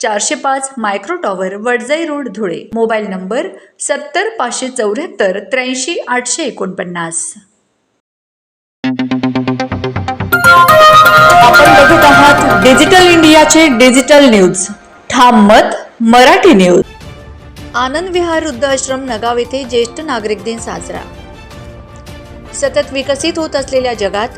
चारशे पाच micro tower Wadjai road Dhule. Mobile number सत्तर पाचशे चौऱ्याहत्तर त्र्याऐंशी आठशे एकोणपन्नास. आपण बघत आहात डिजिटल इंडियाचे डिजिटल न्यूज. ठाम मत मराठी न्यूज. आनंद विहार वृद्धाश्रम नगाव येथे ज्येष्ठ नागरिक दिन साजरा. सतत विकसित होत असलेल्या जगात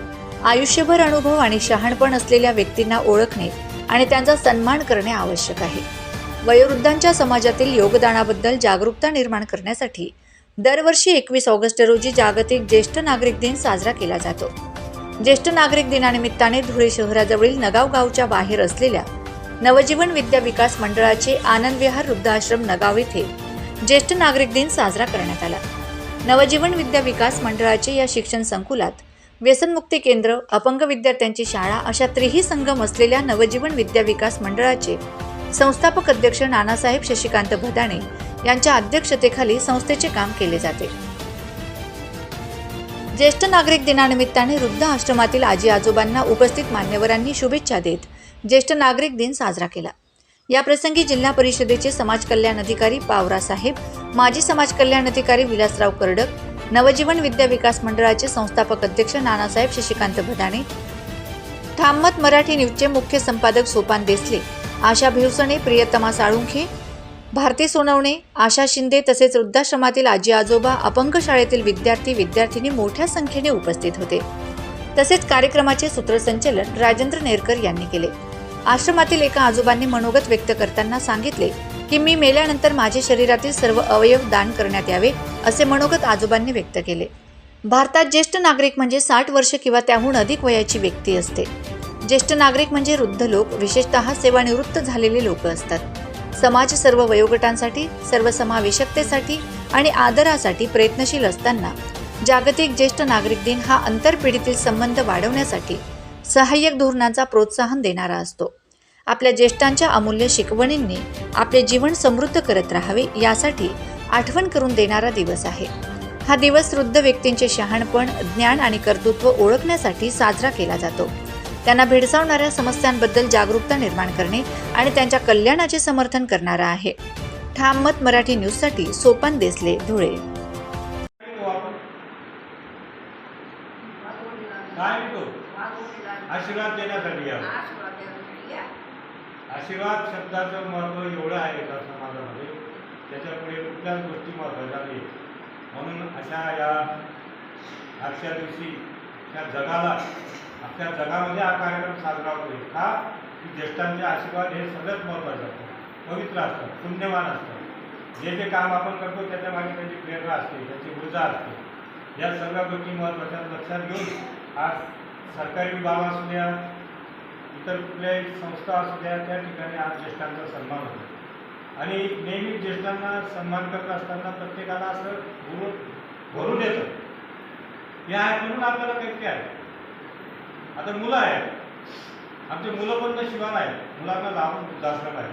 आयुष्यभर अनुभव आणि शहाणपण असलेल्या व्यक्तींना ओळखणे आणि त्यांचा सन्मान करणे आवश्यक आहे. वयोवृद्धांच्या समाजातील योगदानाबद्दल जागरूकता निर्माण करण्यासाठी दरवर्षी एकवीस ऑगस्ट रोजी जागतिक ज्येष्ठ नागरिक दिन साजरा केला जातो. ज्येष्ठ नागरिक दिनानिमित्ताने धुळे शहराजवळील नगाव गावच्या बाहेर असलेल्या नवजीवन विद्या विकास मंडळाचे आनंद विहार वृद्धाश्रम नगाव येथे ज्येष्ठ नागरिक दिन साजरा करण्यात आला. नवजीवन विद्या विकास मंडळाचे या शिक्षण संकुलात व्यसनमुक्ती केंद्र अपंग विद्यार्थ्यांची शाळा अशा त्रिही संगम असलेल्या नवजीवन विद्या विकास मंडळाचे संस्थापक अध्यक्ष नानासाहेब शशिकांत भदाणे यांच्या अध्यक्षतेखाली संस्थेचे काम केले जाते. ज्येष्ठ नागरिक दिनानिमित्ताने वृद्ध आश्रमातील आजी आजोबांना उपस्थित मान्यवरांनी शुभेच्छा देत ज्येष्ठ नागरिक दिन साजरा केला. या प्रसंगी जिल्हा परिषदेचे समाज कल्याण अधिकारी पावरा साहेब माजी समाज कल्याण अधिकारी विलासराव कर्डक नवजीवन विद्या विकास मंडळाचे संस्थापक अध्यक्ष नानासाहेब शशिकांत भदाणे ठाममत मराठी न्यूजचे मुख्य संपादक सोपान देसले आशा भिवसणे प्रियतमा साळुंखे भारती सोनवणे आशा शिंदे तसेच वृद्धाश्रमातील आजी आजोबा अपंग शाळेतील विद्यार्थी विद्यार्थिनी मोठ्या संख्येने उपस्थित होते. तसेच कार्यक्रमाचे सूत्रसंचलन राजेंद्र नेरकर यांनी केले. आश्रमातील एका आजोबांनी मनोगत व्यक्त करताना सांगितले की मी मेल्यानंतर माझे शरीरातील सर्व अवयव दान करण्यात यावे असे मनोगत आजोबांनी व्यक्त केले. भारतात ज्येष्ठ नागरिक म्हणजे साठ वर्ष किंवा त्याहून अधिक वयाची व्यक्ती असते. ज्येष्ठ नागरिक म्हणजे वृद्ध लोक विशेषतः सेवानिवृत्त झालेले लोक असतात. समाज सर्व वयोगटांसाठी सर्वसमावेशकतेसाठी आणि आदरासाठी प्रयत्नशील असताना जागतिक ज्येष्ठ नागरिक दिन हा आंतरपिढीतील संबंध वाढवण्यासाठी सहाय्यक धोरणांचा प्रोत्साहन देणारा असतो. आपल्या ज्येष्ठांच्या अमूल्य शिकवणींनी आपले जीवन समृद्ध करत राहावे यासाठी आठवण करून देणारा दिवस आहे. हा दिवस वृद्ध व्यक्तींचे शहाणपण ज्ञान आणि कर्तृत्व ओळखण्यासाठी साजरा केला जातो. त्यांना भेडसावणाऱ्या समस्यांबद्दल जागरूकता निर्माण करणे आणि त्यांच्या कल्याणाचे समर्थन करणारा आहे. ठाम मत मराठी न्यूजसाठी सोपान देसले धुळे. काय आशीर्वाद देण्यासाठी या. आशीर्वाद शब्दाचं महत्त्व एवढं आहे का समाजामध्ये त्याच्यापुढे कुठल्याच गोष्टी महत्त्वाच्या नाही म्हणून अशा या आजच्या दिवशी त्या जगाला अख्ख्या जगामध्ये हा कार्यक्रम साजरा होतो का? की ज्येष्ठांचे आशीर्वाद हे सगळ्यात महत्त्वाचे असतात. पवित्र असतात पुण्यवान असतात. जे जे काम आपण करतो त्याच्यामागे त्यांची प्रेरणा असते त्यांची ऊर्जा असते. या सगळ्या गोष्टी महत्त्वाच्या लक्षात घेऊन आज सरकारी विभाग असू द्या इतर कुठल्याही संस्था असू द्या त्या ठिकाणी आज ज्येष्ठांचा सन्मान होतो. आणि नेहमी ज्येष्ठांना सन्मान करत असताना प्रत्येकाला असं भरून भरून येतं. हे आहे म्हणून आपल्याला काही आहे. आता मुलं आहेत. आमचे मुलं पण शिवाय आहेत. मुलांना लावून वृद्धाश्रम आहे.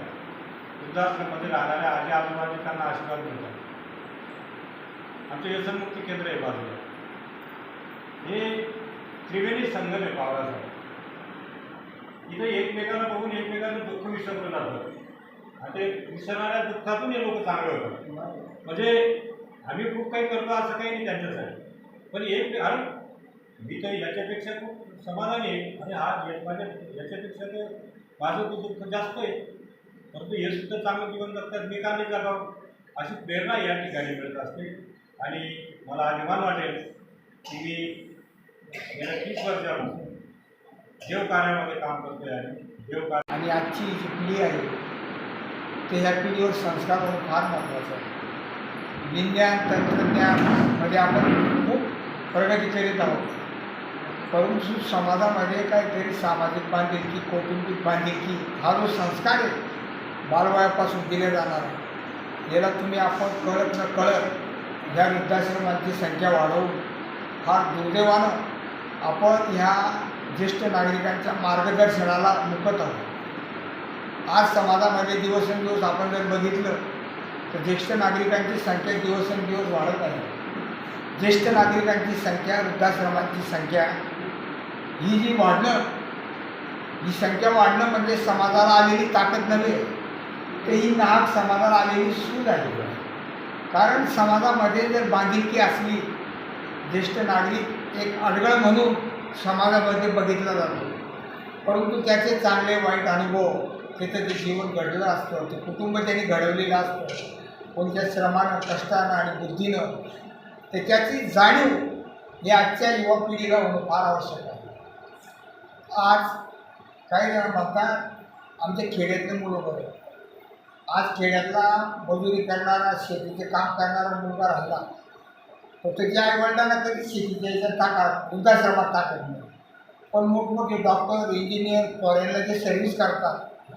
वृद्धाश्रममध्ये राहणाऱ्या आजी आजोबांनी त्यांना आशीर्वाद मिळतात. आमचे व्यसनमुक्ती केंद्र आहे बाजूला. हे त्रिवेणी संगम आहे पावराचा इथं एकमेकांना बघून एकमेकांना दुःख विसरलं जातं. आणि ते विसरणाऱ्या दुःखातून हे लोक चांगले होतात. म्हणजे आम्ही खूप काही करतो असं काही नाही त्यांच्यासाठी. पण एक अरे मी तर याच्यापेक्षा खूप समाधानी आहे. आणि हा माझ्या याच्यापेक्षा तर माझं तो दुःख जास्त आहे. परंतु हे सुद्धा चांगलं जीवन जगतात. मी का नाही जगावं? अशी प्रेरणा या ठिकाणी मिळत असते. आणि मला अभिमान वाटेल की मी गेल्या तीस वर्षापासून देव कार्यामध्ये काम करतोय आणि देव कार्य आणि आजची जी पिढी आहे ते ह्या पिढीवर संस्कार होणं फार महत्त्वाचं आहे. विज्ञान तंत्रज्ञानमध्ये आपण खूप प्रगती करीत आहोत. परंतु समाजामध्ये काहीतरी सामाजिक बांधिलकी कौटुंबिक बांधिलकी हा जो संस्कार आहे बालवयापासून दिले जाणार याला तुम्ही आपण कळत न कळत या वृद्धाश्रमांची संख्या वाढवून फार दुर्दैवानं आपण ह्या ज्येष्ठ नागरिकांच्या मार्गदर्शनाला मुकत आहोत. आज समाजामध्ये दिवसेंदिवस आपण जर बघितलं तर ज्येष्ठ नागरिकांची संख्या दिवसेंदिवस वाढत आहे. ज्येष्ठ नागरिकांची संख्या वृद्धाश्रमांची संख्या ही जी वाढणं ही संख्या वाढणं म्हणजे समाजाला आलेली ताकद नव्हे तर ही नाहक समाजाला आलेली सूज आहे. कारण समाजामध्ये जर बांधिलकी असली ज्येष्ठ नागरिक एक अडगळ म्हणून समाजामध्ये बघितला जातो. परंतु त्याचे चांगले वाईट अनुभव हे त्याचं ते जीवन घडलेलं असतं ते कुटुंब त्यांनी घडवलेलं असतं. कोणत्या श्रमानं कष्टानं आणि बुद्धीनं त्याच्याची त्याची जाणीव हे आजच्या युवा पिढीला होणं फार आवश्यक आहे. आज काही जण म्हणतात आमच्या खेड्यातले मुलं बरे आज खेड्यातला मजुरी करणारा शेतीचे काम करणारा मुलगा राहिला. तर आई वडिलांना कधी शेतीच्या याच्यात टाका वृद्धाश्रमात टाकत नाही पण मोठमोठे डॉक्टर इंजिनियर फॉरेनला जे सर्व्हिस करतात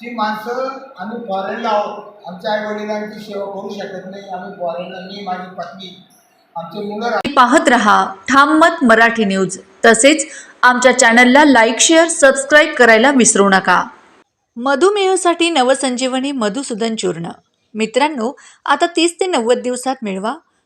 ती माणसं आम्ही फॉरेनला आहोत. आमच्या आईवडिलांची सेवा करू शकत नाही. आम्ही फॉरेनला मी माझी पत्नी आमचे मुलं पाहत रहा ठाम मत मराठी न्यूज तसेच आमच्या चॅनलला लाईक शेअर सबस्क्राईब करायला विसरू नका. मधुमेहासाठी नवसंजीवनी मधुसूदन चूर्ण. मित्रांनो आता तीस ते नव्वद दिवसात मिळवा.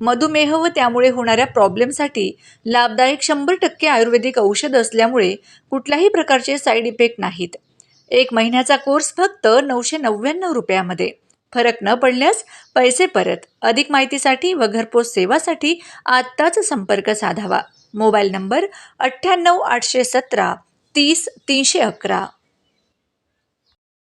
मधुमेह व त्यामुळे होणाऱ्या प्रॉब्लेमसाठी लाभदायक शंभर टक्के आयुर्वेदिक औषध असल्यामुळे कुठल्याही प्रकारचे साईड इफेक्ट नाहीत. एक महिन्याचा कोर्स फक्त नऊशे नव्याण्णव रुपयामध्ये. फरक न पडल्यास पैसे परत. अधिक माहितीसाठी व घरपोच सेवासाठी आत्ताच संपर्क साधावा. मोबाईल नंबर अठ्ठ्याण्णव आठशे सतरा तीस तीनशे अकरा.